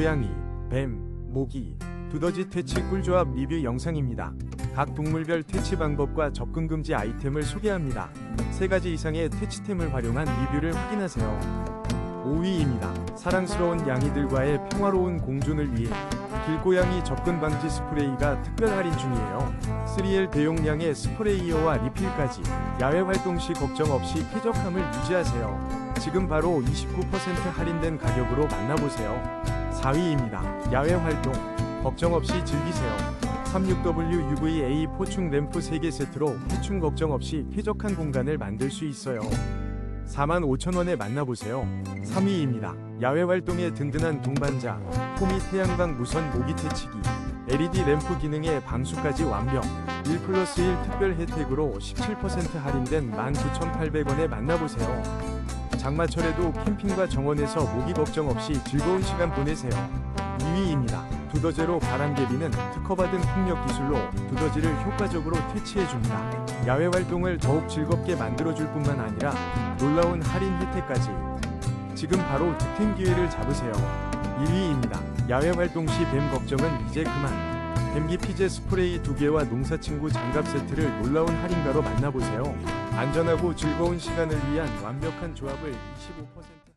고양이, 뱀, 모기, 두더지 퇴치 꿀조합 리뷰 영상입니다. 각 동물별 퇴치 방법과 접근 금지 아이템을 소개합니다. 세 가지 이상의 퇴치템을 활용한 리뷰를 확인하세요. 5위입니다. 사랑스러운 양이들과의 평화로운 공존을 위해 길고양이 접근 방지 스프레이가 특별 할인 중이에요. 3L 대용량의 스프레이어와 리필까지 야외 활동 시 걱정 없이 쾌적함을 유지하세요. 지금 바로 29% 할인된 가격으로 만나보세요. 4위입니다. 야외 활동 걱정 없이 즐기세요. 36W UVA 포충 램프 3개 세트로 해충 걱정 없이 쾌적한 공간을 만들 수 있어요. 45,000원에 만나보세요. 3위입니다. 야외 활동에 든든한 동반자, 호미 태양광 무선 모기 퇴치기, LED 램프 기능의 방수까지 완벽, 1 플러스 1 특별 혜택으로 17% 할인된 19,800원에 만나보세요. 장마철에도 캠핑과 정원에서 모기 걱정 없이 즐거운 시간 보내세요. 2위입니다. 두더제로 바람개비는 특허받은 풍력 기술로 두더지를 효과적으로 퇴치해줍니다. 야외 활동을 더욱 즐겁게 만들어줄 뿐만 아니라 놀라운 할인 혜택까지. 지금 바로 득템 기회를 잡으세요. 1위입니다. 야외 활동 시 뱀 걱정은 이제 그만. 뱀기 피제 스프레이 2개와 농사친구 장갑 세트를 놀라운 할인가로 만나보세요. 안전하고 즐거운 시간을 위한 완벽한 조합을 25%